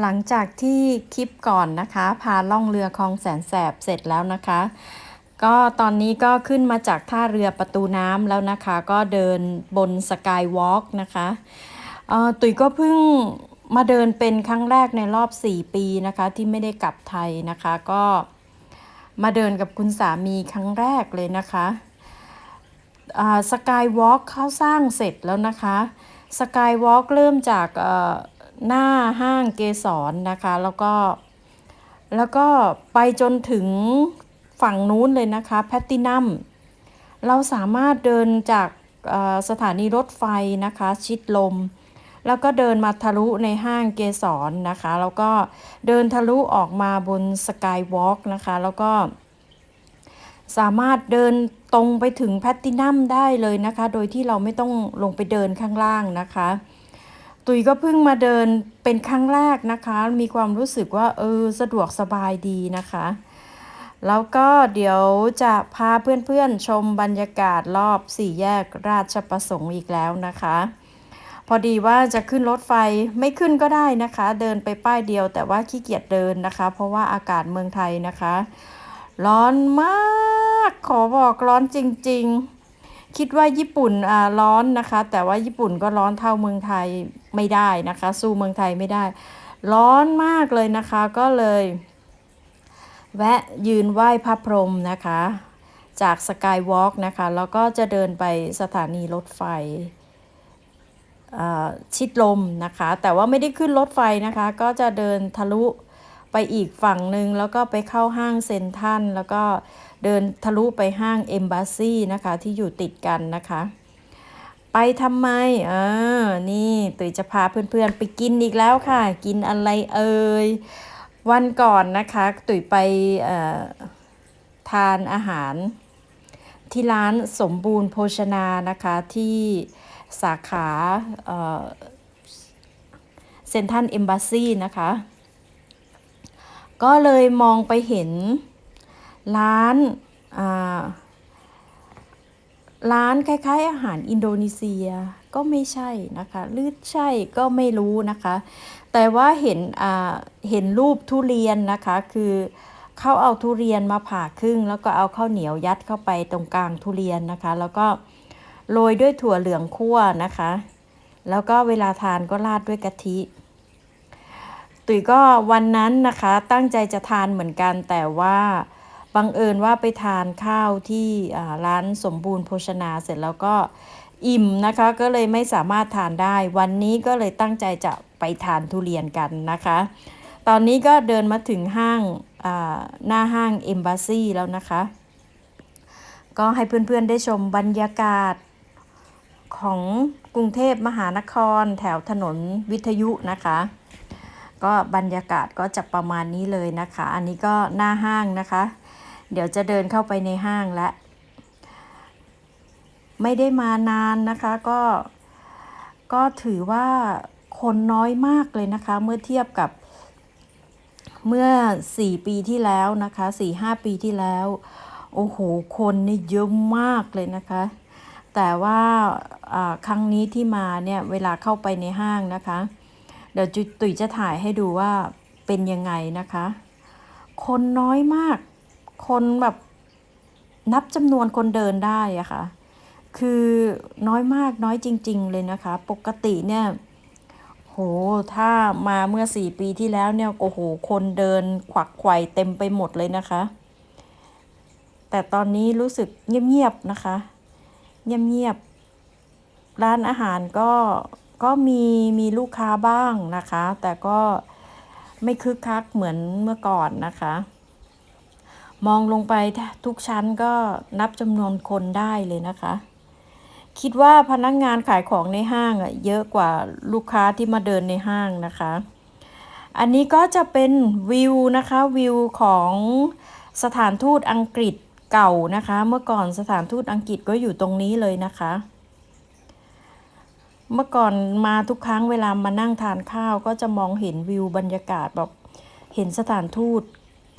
หลังจากที่คลิปก่อนนะคะ พาล่องเรือคลองแสนแสบเสร็จแล้วนะคะ ก็ตอนนี้ก็ขึ้นมาจากท่าเรือประตูน้ำแล้วนะคะ ก็เดินบนสกายวอล์กนะคะตุ๋ยก็เพิ่งมาเดินเป็นครั้งแรกในรอบ 4 ปีนะคะ ที่ไม่ได้กลับไทยนะคะ ก็มาเดินกับคุณสามีครั้งแรกเลยนะคะสกายวอล์กเขาสร้างเสร็จแล้วนะคะสกายวอล์กเริ่มจาก หน้าห้างเกสรนะคะ แล้วก็แล้วก็ไปจนถึงฝั่งนู้นเลยนะคะแพตตินัมเราสามารถเดินจากสถานีรถไฟนะคะ ชิดลม แล้วก็เดินมาทะลุในห้างเกสรนะคะ แล้วก็เดินทะลุออกมาบนสกายวอล์กนะคะ แล้วก็ สามารถเดินตรงไปถึงแพตตินัมได้เลยนะคะ โดยที่เราไม่ต้องลงไปเดินข้างล่างนะคะ ตุยก็เพิ่งมาเดินเป็นครั้งแรกนะคะ มีความรู้สึกว่าเออสะดวกสบายดีนะคะ แล้วก็เดี๋ยวจะพาเพื่อนๆชมบรรยากาศรอบสี่แยกราชประสงค์อีกแล้วนะคะ พอดีว่าจะขึ้นรถไฟไม่ขึ้นก็ได้นะคะ เดินไปป้ายเดียวแต่ว่าขี้เกียจเดินนะคะ เพราะว่าอากาศเมืองไทยนะคะ ร้อนมากขอบอกร้อนจริง ๆ คิดว่าญี่ปุ่นอ่าร้อนนะคะ แต่ว่าญี่ปุ่นก็ร้อนเท่าเมืองไทย ไม่ได้นะคะ สู้เมืองไทยไม่ได้ ร้อนมากเลยนะคะก็เลย แวะยืนไหว้พระพรหมนะคะ จากสกายวอล์กนะคะ แล้วก็จะเดินไปสถานีรถไฟชิดลมนะคะ แต่ว่าไม่ได้ขึ้นรถไฟนะคะ ก็จะเดินทะลุไปอีกฝั่งหนึ่งแล้วก็ไปเข้าห้างเซนทันแล้วก็เดินทะลุไปห้างเอมบ s ซีนะคะ ที่อยู่ติดกันนะคะ ไปทำไมเออนี่ตุ๋ยจะพาเพื่อนๆ ไปกินอีกแล้วค่ะ กินอะไรเอ่ย วันก่อนนะคะ ตุ๋ยไปเอ่อทานอาหาร ที่ร้านสมบูรณ์โภชนานะคะที่สาขาเซนทันเอมบ s ซีนะคะ ก็เลยมองไปเห็นร้านอ่า ร้านคล้ายๆ อาหารอินโดนีเซียก็ไม่ใช่นะคะหรือใช่ก็ไม่รู้นะคะ แต่ว่าเห็นอ่าเห็นรูปทุเรียนนะคะคือเขาเอาทุเรียนมาผ่าครึ่ง แล้วก็เอาข้าวเหนียวยัดเข้าไปตรงกลางทุเรียนนะคะ แล้วก็โรยด้วยถั่วเหลืองคั่วนะคะ แล้วก็เวลาทานก็ราดด้วยกะทิ ตุ๋ยก็วันนั้นนะคะตั้งใจจะทานเหมือนกันแต่ว่า บังเอิญว่าไปทานข้าวที่ร้านสมบูรณ์โภชนาเสร็จแล้วก็อิ่มนะคะก็เลยไม่สามารถทานได้ วันนี้ก็เลยตั้งใจจะไปทานทุเรียนกันนะคะ ตอนนี้ก็เดินมาถึงห้างหน้าห้างเอมบ s ซีแล้วนะคะ ก็ให้เพื่อนๆได้ชมบรรยากาศของกรุงเทพมหานครแถวถนนวิทยุนะคะ ก็บรรยากาศก็จะประมาณนี้เลยนะคะ อันนี้ก็หน้าห้างนะคะ เดี๋ยวจะเดินเข้าไปในห้างแล้วไม่ได้มานานนะคะก็ก็ถือว่าคนน้อยมากเลยนะคะ เมื่อเทียบกับเมื่อ 4 ปีที่แล้วนะคะ4-5 ปีที่แล้ว โอ้โห คนนี่เยอะมากเลยนะคะ แต่ว่าครั้งนี้ที่มาเนี่ย เวลาเข้าไปในห้างนะคะ เดี๋ยวตุ๋ยจะถ่ายให้ดูว่าเป็นยังไงนะคะ คนน้อยมาก คนแบบนับจำนวนคนเดินได้อะคะ่ะ คือน้อยมากน้อยจริง ๆ เลยนะคะ ปกติเนี่ยโห ถ้ามาเมื่อสี่ปีที่แล้วเนี่ย โอ้โห คนเดินขวักไขว่เต็มไปหมดเลยนะคะ แต่ตอนนี้รู้สึกเงียบ ๆ นะคะ เงียบ ๆ ร้านอาหารก็ ก็มีมีลูกค้าบ้างนะคะ แต่ก็ไม่คึกคักเหมือนเมื่อก่อนนะคะ มองลงไปทุกชั้นก็นับจำนวนคนได้เลยนะคะ คิดว่าพนักงงานขายของในห้างอะเยอะกว่าลูกค้าที่มาเดินในห้างนะคะ อันนี้ก็จะเป็นวิวนะคะวิวของสถานทูตอังกฤษเก่านะคะ เมื่อก่อนสถานทูตอังกฤษก็อยู่ตรงนี้เลยนะคะ เมื่อก่อนมาทุกครั้งเวลามานั่งทานข้าวก็จะมองเห็นวิวบรรยากาศแบบเห็นสถานทูต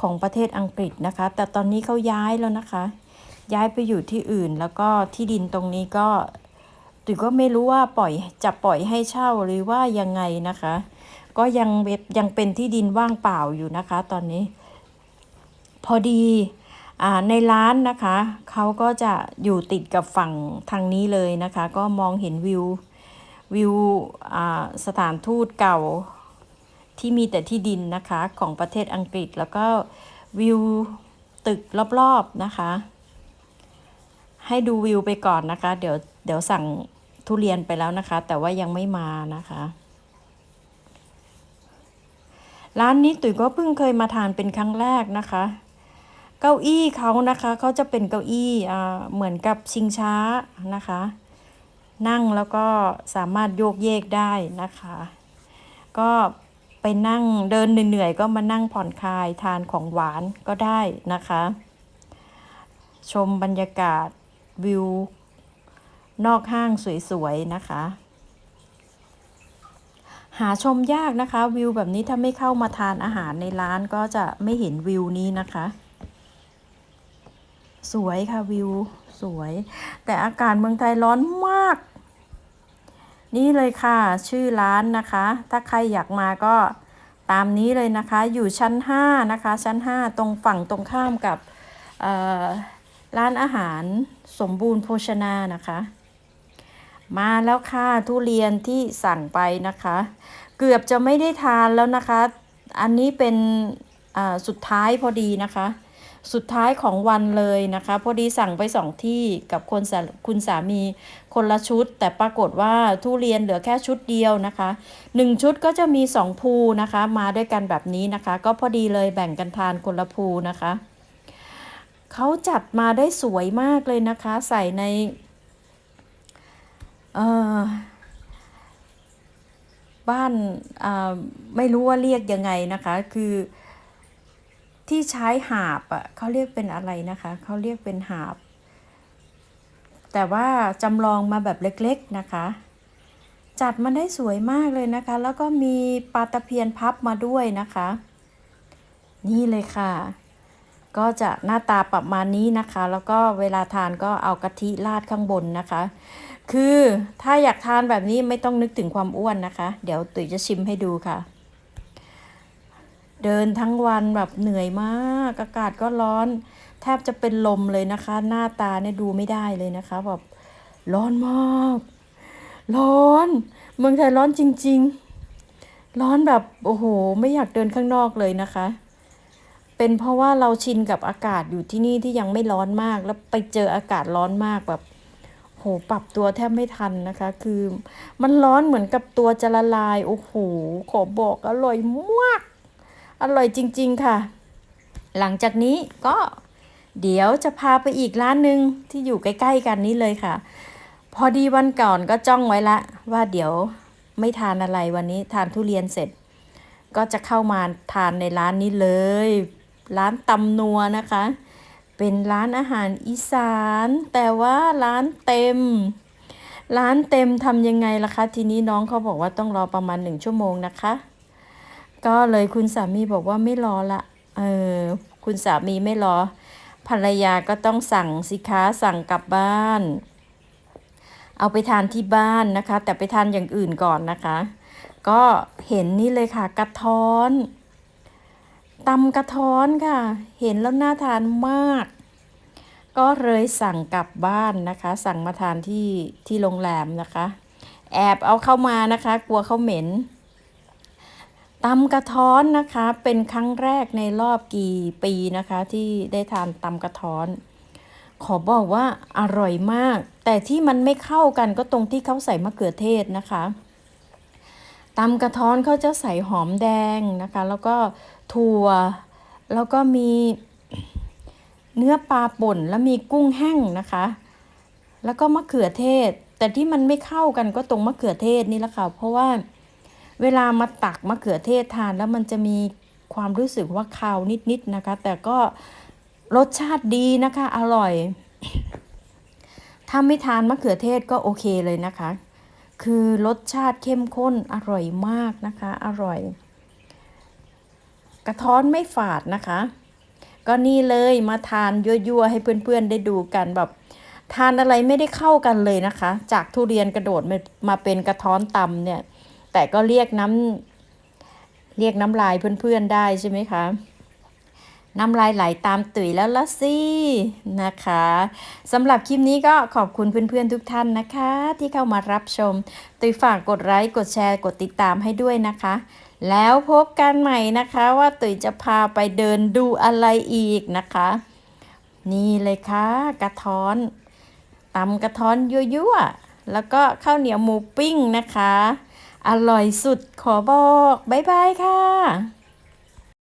ของประเทศอังกฤษนะคะ แต่ตอนนี้เขาย้ายแล้วนะคะ ย้ายไปอยู่ที่อื่นแล้วก็ที่ดินตรงนี้ก็ตุ๋ยก็ไม่รู้ว่าปล่อยจะปล่อยให้เช่าหรือว่ายังไงนะคะ ก็ยังเว็บยังเป็นที่ดินว่างเปล่าอยู่นะคะ ตอนนี้ พอดีอในร้านนะคะเขาก็จะอยู่ติดกับฝั่งทางนี้เลยนะคะ ก็มองเห็นวิววิวสถานทูตเก่า ที่มีแต่ที่ดินนะคะของประเทศอังกฤษแล้วก็วิวตึกรอบๆนะคะ ให้ดูวิวไปก่อนนะคะ เดี๋ยวเดี๋ยวสั่งทุเรียนไปแล้วนะคะ แต่ว่ายังไม่มานะคะ ร้านนี้ตุ๋ยก็เพิ่งเคยมาทานเป็นครั้งแรกนะคะ เก้าอี้เขานะคะเขาจะเป็นเก้าอี้เหมือนกับชิงช้านะคะ นั่งแล้วก็สามารถโยกเยกได้นะคะ ก็ ไปนั่งเดินเหนื่อยๆก็มานั่งผ่อนคลายทานของหวานก็ได้นะคะ ชมบรรยากาศวิวนอกห้างสวยๆนะคะ หาชมยากนะคะ วิวแบบนี้ถ้าไม่เข้ามาทานอาหารในร้านก็จะไม่เห็นวิวนี้นะคะ สวยค่ะวิวสวย แต่อากาศเมืองไทยร้อนมาก นี่เลยค่ะ ชื่อร้านนะคะ ถ้าใครอยากมาก็ตามนี้เลยนะคะ อยู่ชั้น 5 นะคะ ชั้น 5 ตรงฝั่งตรงข้ามกับร้านอาหารสมบูรณ์โภชนานะคะ มาแล้วค่ะทุเรียนที่สั่งไปนะคะ เกือบจะไม่ได้ทานแล้วนะคะ อันนี้เป็นสุดท้ายพอดีนะคะ สุดท้ายของวันเลยนะคะ พอดีสั่งไปสองที่กับคนคุณสามีคนละชุด แต่ปรากฏว่าทุเรียนเหลือแค่ชุดเดียวนะคะหนึ่งชุดก็จะมีสองภูนะคะ มาด้วยกันแบบนี้นะคะ ก็พอดีเลยแบ่งกันทานคนละภูนะคะเขาจัดมาได้สวยมากเลยนะคะ ใส่ในบ้านไม่รู้ว่าเรียกยังไงนะคะ คือ ที่ใช้หาบอะเขาเรียกเป็นอะไรนะคะ เขาเรียกเป็นหาบ แต่ว่าจำลองมาแบบเล็กๆนะคะ จัดมาได้สวยมากเลยนะคะ แล้วก็มีปลาตะเพียนพับมาด้วยนะคะ นี่เลยค่ะ ก็จะหน้าตาประมาณนี้นะคะ แล้วก็เวลาทานก็เอากะทิราดข้างบนนะคะ คือถ้าอยากทานแบบนี้ไม่ต้องนึกถึงความอ้วนนะคะ เดี๋ยวตุ๋ยจะชิมให้ดูค่ะ เดินทั้งวันแบบเหนื่อยมากอากาศก็ร้อน แทบจะเป็นลมเลยนะคะ หน้าตาเนี่ยดูไม่ได้เลยนะคะแบบร้อนมาก ร้อน เมืองไทยร้อนจริง ๆ ร้อนแบบโอ้โห ไม่อยากเดินข้างนอกเลยนะคะ เป็นเพราะว่าเราชินกับอากาศอยู่ที่นี่ที่ยังไม่ร้อนมาก แล้วไปเจออากาศร้อนมากแบบโหปรับตัวแทบไม่ทันนะคะ คือ มันร้อนเหมือนกับตัวจะละลาย โอ้โหขอบอกอร่อยมาก อร่อยจริง ๆ ค่ะ หลังจากนี้ก็เดี๋ยวจะพาไปอีกร้านหนึ่งที่อยู่ใกล้ ๆ กันนี้เลยค่ะ พอดีวันก่อนก็จ้องไว้ละ ว่าเดี๋ยวไม่ทานอะไรวันนี้ทานทุเรียนเสร็จ ก็จะเข้ามาทานในร้านนี้เลย ร้านตำนัวนะคะ เป็นร้านอาหารอีสาน แต่ว่าร้านเต็ม ร้านเต็มทำยังไงล่ะคะ ทีนี้น้องเขาบอกว่าต้องรอประมาณหนึ่งชั่วโมงนะคะ ก็เลยคุณสามีบอกว่าไม่รอละ เออ คุณสามีไม่รอ ภรรยาก็ต้องสั่งสิคะสั่งกลับบ้าน เอาไปทานที่บ้านนะคะ แต่ไปทานอย่างอื่นก่อนนะคะ ก็เห็นนี่เลยค่ะ กระท้อนตำกระท้อนค่ะ เห็นแล้วน่าทานมาก ก็เลยสั่งกลับบ้านนะคะ สั่งมาทานที่ที่โรงแรมนะคะ แอบเอาเข้ามานะคะ กลัวเขาเหม็น ตำกระท้อนนะคะเป็นครั้งแรกในรอบกี่ปีนะคะที่ได้ทานตำกระท้อน ขอบอกว่าอร่อยมาก แต่ที่มันไม่เข้ากันก็ตรงที่เขาใส่มะเขือเทศนะคะตำกระท้อนเขาจะใส่หอมแดงนะคะ แล้วก็ถั่ว แล้วก็มีเนื้อปลาป่นแล้วมีกุ้งแห้งนะคะ แล้วก็มะเขือเทศ แต่ที่มันไม่เข้ากันก็ตรงมะเขือเทศนี่แหละค่ะเพราะว่า เวลามาตักมะเขือเทศทานแล้วมันจะมีความรู้สึกว่าคาวนิดๆนะคะ แต่ก็รสชาติดีนะคะ อร่อย ถ้าไม่ทานมะเขือเทศก็โอเคเลยนะคะ คือรสชาติเข้มข้นอร่อยมากนะคะ อร่อย กระท้อนไม่ฝาดนะคะ ก็นี่เลยมาทานยั่วๆให้เพื่อนๆได้ดูกันแบบทานอะไรไม่ได้เข้ากันเลยนะคะ จากทุเรียนกระโดดมามาเป็นกระท้อนตำเนี่ย แต่ก็เรียกน้ำเรียกน้ำลายเพื่อนๆได้ใช่ไหมคะน้ำลายไหลตามตุ๋ยแล้วละสินะคะสำหรับคลิปนี้ก็ขอบคุณเพื่อนๆทุกท่านนะคะ ที่เข้ามารับชม ตุ๋ยฝากกดไลค์กดแชร์กดติดตามให้ด้วยนะคะ แล้วพบกันใหม่นะคะว่าตุ๋ยจะพาไปเดินดูอะไรอีกนะคะ นี่เลยค่ะกระท้อนตำกระท้อนยั่วๆแล้วก็ข้าวเหนียวหมูปิ้งนะคะ อร่อยสุดขอบอก บ๊ายบายค่ะ